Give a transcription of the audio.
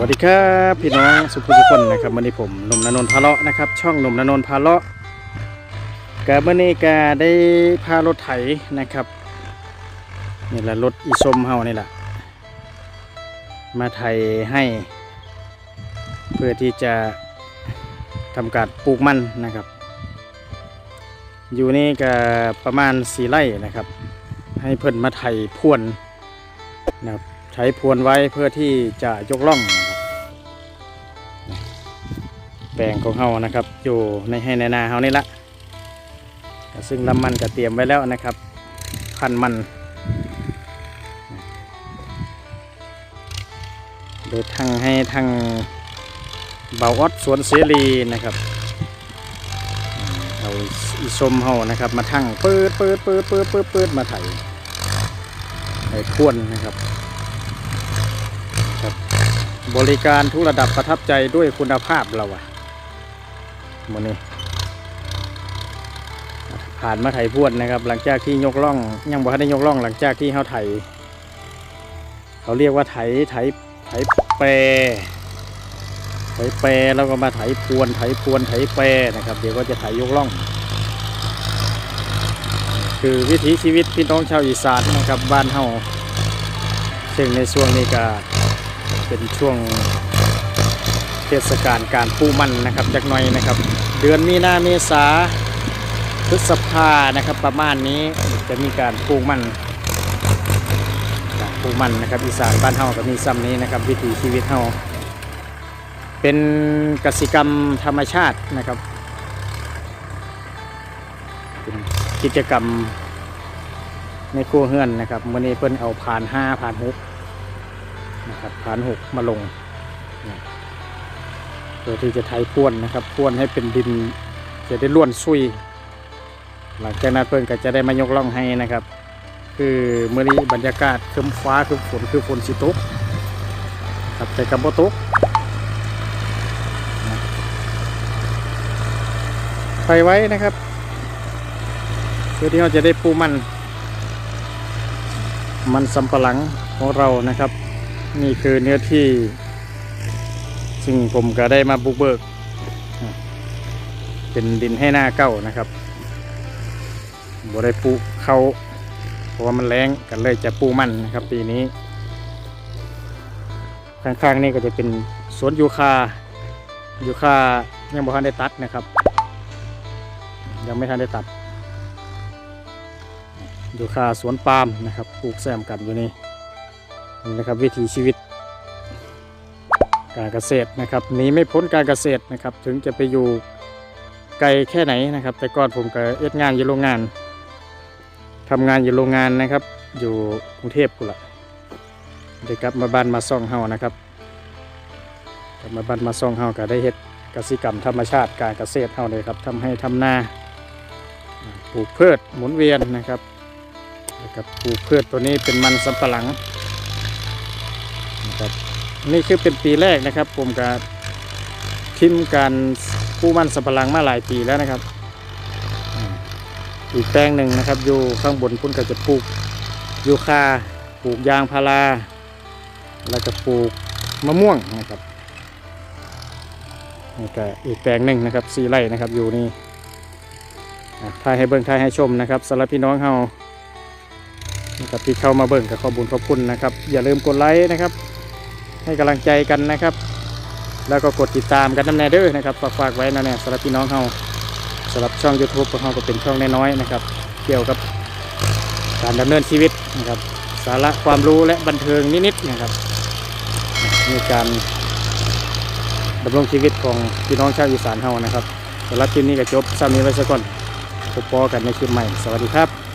วัสดีครับพี่น้องสุขุมทุกคนนะครับวันนี้ผมหนุ่มนนนท์พาเลาะนะครับ ช่องหนุ่มนนนท์พาเลาะกับมื่อนี้ก็ได้พารถไถนะครับนี่แหละรถอีส้มเฮานี่แหละมาไถให้ เพื่อที่จะทำการปลูกมันนะครับ อยู่นี่ก็ประมาณสี่ไร่นะครับ ให้เพิ่นมาไถพ่วนนะครับใช้พรวนไว้เพื่อที่จะยกล่องนะ แปลงของเฮานะครับ อยู่ในให้ในนาเฮานี่ละซึ่งลำมันก็เตรียมไว้แล้วนะครับพันมัน โดยทางให้ทางเบาออดสวนเสรีนะครับเอาอีสมเฮานะครับ มาทั้งเปิดเปิดเปิดเปิดเปิดเปิดมาไถไถพรวนนะครับ บริการทุกระดับประทับใจด้วยคุณภาพเราอะ มนี้ผ่านมาไถพวดนะครับ หลังจากที่ยกล่อง ยังบอกได้ยกล่อง หลังจากที่เขาไถ เขาเรียกว่าไถไถไถแปรไถแปรแล้วก็มาไถพวนไถพวนไถแปรนะครับ เดี๋ยวก็จะไถยกล่อง คือวิถีชีวิตพี่น้องชาวอีสานนะครับบ้านเฮาซึ่งในช่วงนี้ก็เป็นช่วง เทศกาลการปูมันนะครับจากหน่อยนะครับ เดือนมีนาเมษาพฤษภานะครับ ประมาณนี้จะมีการปูมันการปูมันนะครับอีสานบ้านเฮาก็มีซ้ำนี้นะครับ วิถีชีวิตเฮาเป็นกสิกรรมธรรมชาตินะครับเป็นกิจกรรมในครัวเฮือนนะครับมื่อนี้เพิ่นเอาผ่านห้าผ่านหกนะครับฐานหกมาลงนะ พื่อที่จะไถพ่วนนะครับพ่วนให้เป็นดินจะได้ล้วนซุย หลังจากนั้นเพิ่อนก็จะได้มายกล่องให้นะครับ คือเมื่อนี้บรรยากาศครึ้มฟ้าครึ้มฝนคือฝนสิตกครับแต่กับโบตกนะไปไว้นะครับเพื่อที่เราจะได้ปูมัน มันสำปะหลังของเรานะครับ นี่คือเนื้อที่ ซึ่งผมก็ได้มาบุกเบิก เป็นดินให้หน้าเก้านะครับบ่ได้ปลูกเขาเพราะว่ามันแรงกันเลยจะปลูกมันนะครับ ปีนี้ ข้างๆนี่ก็จะเป็นสวนยูคายูคายังบ่ทันได้ตัดนะครับ ยังไม่ทันได้ตัดยูคาสวนปาล์มนะครับปลูกแซมกันอยู่นี่นี่นะครับวิถีชีวิต การเกษตรนะครับหนีไม่พ้นการเกษตรนะครับ ถึงจะไปอยู่ไกลแค่ไหนนะครับ แต่ก่อนผมก็เอ็ดงานอยู่โรงงานทำงานอยู่โรงงานนะครับ อยู่กรุงเทพกูละได้กลับมาบ้านมาซ่องเฮานะครับกลับมาบ้านมาซ่องเฮาก็ได้เฮ็ดกสิกรรมธรรมชาติการเกษตรเฮาเลยครับทำให้ทำนาปลูกพืชหมุนเวียนนะครับกับปลูกพืชตัวนี้เป็นมันสำปะหลังนะครับ นี่คือเป็นปีแรกนะครับ ผมก็ทิมการกู้มันสับปะหลังมาหลายปีแล้วนะครับ อีกแปลงหนึ่งนะครับ อยู่ข้างบนพุ่นก็จะปลูกยูคาปลูกยางพารา แล้วก็ปลูกมะม่วงนะครับนี่ก็อีกแปลงหนึ่งนะครับสี่ไร่นะครับอยู่นี่ถ่ายให้เบิ่งถ่ายให้ชมนะครับสำหรับพี่น้องเฮานะครับที่เข้ามาเบิ่งกับขอบุญขอบคุณนะครับ อย่าลืมกดไลค์นะครับ ให้กำลังใจกันนะครับ แล้วก็กดติดตามกันน้ำแน่เด้อนะครับ ฝากฝากไว้นะเนี่ยสำหรับพี่น้องเฮาสำหรับช่อง YouTube ของเฮาก็เป็นช่องน้อยๆนะครับ เกี่ยวกับการดำเนินชีวิตนะครับ สาระความรู้และบันเทิงนิดๆนะครับในการดำรงชีวิตของพี่น้องชาวอีสานเฮานะครับสำหรับคลิปนี้ก็จบซ้ำนี้ไว้ซะก่อนพบกันในคลิปใหม่ สวัสดีครับ